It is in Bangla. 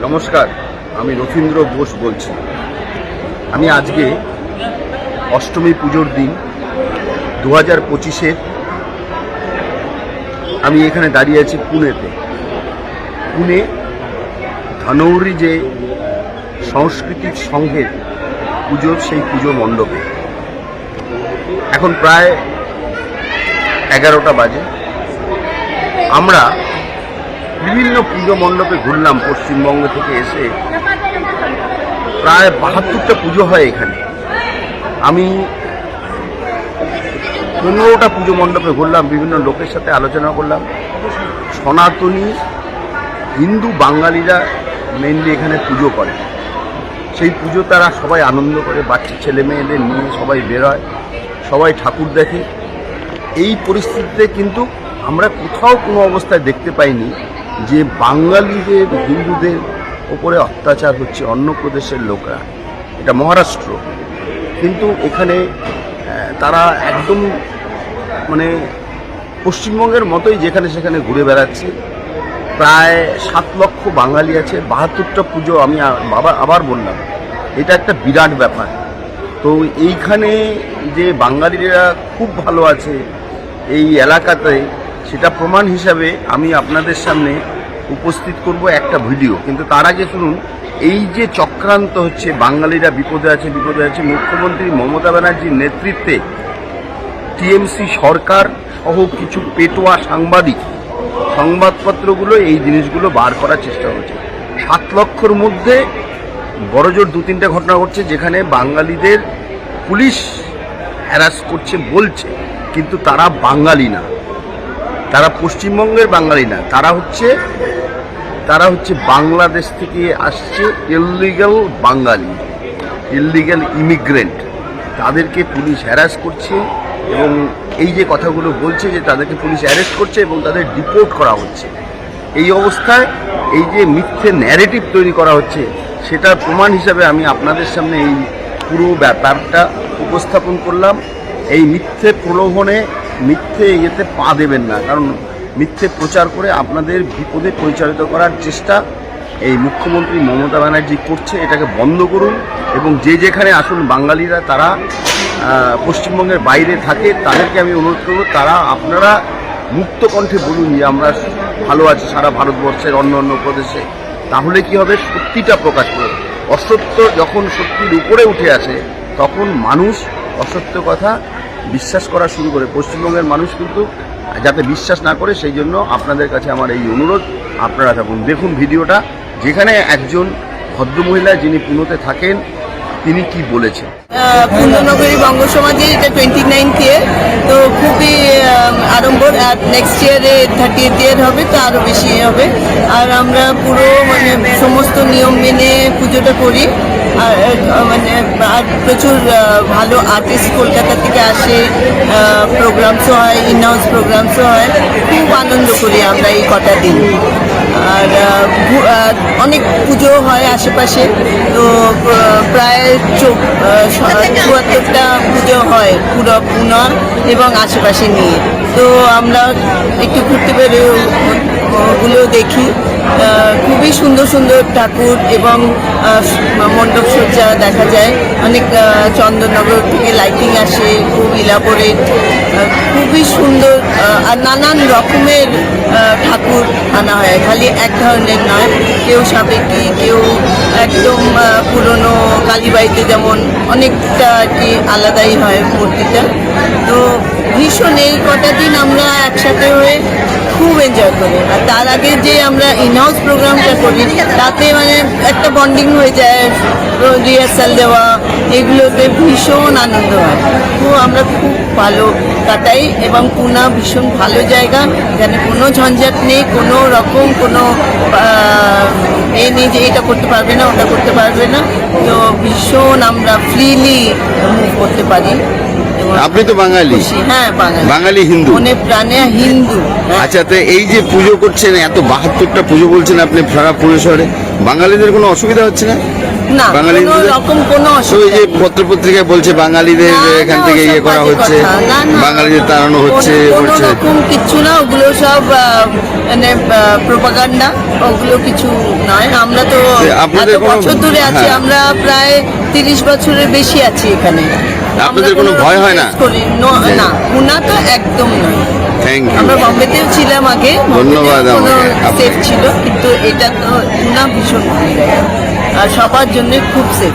নমস্কার, আমি রথীন্দ্র বোস বলছি। আমি আজকে অষ্টমী পুজোর দিন দু হাজার পঁচিশের আমি এখানে দাঁড়িয়ে আছি পুনেতে। পুনে ধনৌরি যে সাংস্কৃতিক সংঘের পুজোর সেই পুজো মণ্ডপে। এখন প্রায় এগারোটা বাজে। আমরা বিভিন্ন পুজো মণ্ডপে ঘুরলাম পশ্চিমবঙ্গ থেকে এসে। প্রায় বাহাত্তরটা পুজো হয় এখানে। আমি পনেরোটা পুজো মণ্ডপে ঘুরলাম, বিভিন্ন লোকের সাথে আলোচনা করলাম। সনাতনী, হিন্দু, বাঙালিরা মেনলি এখানে পুজো করে। সেই পুজো তারা সবাই আনন্দ করে, বাচ্চা, ছেলে, মেয়েদের নিয়ে সবাই বেরোয়, সবাই ঠাকুর দেখে। এই পরিস্থিতিতে কিন্তু আমরা কোথাও কোনো অবস্থায় দেখতে পাইনি। যে বাঙালিদের, হিন্দুদের ওপরে অত্যাচার হচ্ছে অন্য প্রদেশের লোকরা, এটা মহারাষ্ট্র। কিন্তু এখানে তারা একদম মানে পশ্চিমবঙ্গের মতোই যেখানে সেখানে ঘুরে বেড়াচ্ছে। প্রায় সাত লক্ষ বাঙালি আছে। বাহাত্তরটা পুজো আমি বাবা, আবার বললাম, এটা একটা বিরাট ব্যাপার। তো এইখানে যে বাঙালিরা খুব ভালো আছে এই এলাকাতে, সেটা প্রমাণ হিসাবে আমি আপনাদের সামনে উপস্থিত করব একটা ভিডিও। কিন্তু তার আগে শুনুন, এই যে চক্রান্ত হচ্ছে, বাঙালিরা বিপদে আছে বিপদে আছে, মুখ্যমন্ত্রী মমতা ব্যানার্জির নেতৃত্বে টিএমসি সরকার সহ কিছু পেটোয়া সাংবাদিক সংবাদপত্রগুলো এই জিনিসগুলো বার করার চেষ্টা করছে। সাত লক্ষর মধ্যে বড়জোর দু তিনটে ঘটনা ঘটছে, যেখানে বাঙালিদের পুলিশ হ্যারাস করছে, বলছে, কিন্তু তারা বাঙালি না। তারা পশ্চিমবঙ্গের বাঙালি না। তারা হচ্ছে তারা হচ্ছে বাংলাদেশ থেকে আসছে ইলিগাল বাঙালি ইলিগাল ইমিগ্রেন্ট তাদেরকে পুলিশ হ্যারাস করছে এবং এই যে কথাগুলো বলছে যে তাদেরকে পুলিশ অ্যারেস্ট করছে এবং তাদের ডিপোর্ট করা হচ্ছে। এই অবস্থায় এই যে মিথ্যে ন্যারেটিভ তৈরি করা হচ্ছে, সেটার প্রমাণ হিসাবে আমি আপনাদের সামনে এই পুরো ব্যাপারটা উপস্থাপন করলাম। এই মিথ্যে প্রলোভনে মিথ্যে ইয়েতে পা দেবেন না, কারণ মিথ্যে প্রচার করে আপনাদের বিপদে পরিচালিত করার চেষ্টা এই মুখ্যমন্ত্রী মমতা ব্যানার্জি করছে, এটাকে বন্ধ করুন এবং যে যেখানে আসুন বাঙালিরা, তারা পশ্চিমবঙ্গের বাইরে থাকে, তাদেরকে আমি অনুরোধ করব, তারা আপনারা মুক্ত কণ্ঠে বলুন যে আমরা ভালো আছি সারা ভারতবর্ষের অন্য অন্য প্রদেশে। তাহলে কি হবে? সত্যিটা প্রকাশ করবে অসত্য যখন সত্যির উপরে উঠে আসে, তখন মানুষ অসত্য কথা বিশ্বাস করা শুরু করে। পশ্চিমবঙ্গের মানুষ কিন্তু যাতে বিশ্বাস না করে, সেই জন্য আপনাদের কাছে আমার এই অনুরোধ। আপনারা থাকুন, দেখুন ভিডিওটা। যেখানে একজন ভদ্রমহিলা যিনি পুনোতে থাকেন তিনি কি বলেছেন? পূর্ণনগরী বঙ্গ সমাজে এটা টোয়েন্টি নাইনথ ইয়ার তো খুবই আড়ম্বর। আর নেক্সট ইয়ারে থার্টি ইয়ার হবে, তো আরও বেশি হবে। আর আমরা পুরো মানে সমস্ত নিয়ম মেনে পুজোটা করি। আর মানে আর প্রচুর ভালো আর্টিস্ট কলকাতা থেকে আসে প্রোগ্রামসও হয় ইন হাউস প্রোগ্রামসও হয়। খুব আনন্দ করি আমরা এই কটা দিন। আর অনেক পুজো হয় আশেপাশে। তো প্রায় চুয়াত্তরটা পুজো হয় পুরো পুনা এবং আশেপাশে নিয়ে। তো আমরা একটু ঘুরতে পেরে ওগুলো দেখি। খুবই সুন্দর সুন্দর ঠাকুর এবং মণ্ডপ সজ্জা দেখা যায়। অনেক চন্দননগর থেকে লাইটিং আসে, খুব ইলাবোরেট খুবই সুন্দর আর নানান রকমের ঠাকুর আনা হয়। খালি এক ধরনের নয়, কেউ সাবেকি কেউ একদম পুরনো কালীবাড়িতে যেমন অনেকটা আর কি আলাদাই হয় মূর্তিটা। তো ভীষণ এই কটা দিন আমরা একসাথে হয়ে খুব এনজয় করি। আর তার আগে যে আমরা ইনহাউস প্রোগ্রামটা করি, তাতে মানে একটা বন্ডিং হয়ে যায় রিহার্সাল দেওয়া, এগুলোতে ভীষণ আনন্দ হয়। তো আমরা খুব ভালো কাটাই এবং পুনা ভীষণ ভালো জায়গা। এখানে কোনো ঝঞ্ঝাট নেই, কোনো রকম কোনো এ নিয়ে যে এটা করতে পারবে না ওটা করতে পারবে না। তো ভীষণ আমরা ফ্রিলি মুভ করতে পারি। আপনি তো বাঙালি। হ্যাঁ বাঙালি। হিন্দু। মনে প্রাণে হিন্দু। হ্যাঁ। আচ্ছা তো এই যে পুজো করছেন এত বাহাত্তরটা পুজো বলছেন আপনি সারা পুরেশ্বরে শহরে বাঙালিদের কোনো অসুবিধা হচ্ছে না না কোনো রকম যে। পত্রপত্রিকায় বলছে বাঙালিদের এখান থেকে ইয়ে করা হচ্ছে। বাঙালিদের তাড়ানো হচ্ছে কিচ্ছু না ওগুলো সব মানে প্রোপাগান্ডা ওগুলো কিছু নয় আমরা তো আপনাদের বছর ধরে আছি হ্যাঁ। আমরা প্রায় তিরিশ বছরের বেশি আছি এখানে আপনাদের কোনো ভয় হয় না? না পুনা তো একদম নয় থ্যাংক ইউ আমরা বম্বেতেও ছিলাম আগে ধন্যবাদ আমাকে। সেফ ছিল কিন্তু এটা তো পুনা ভীষণ ভালো জায়গা। আর সবার জন্য খুব সেফ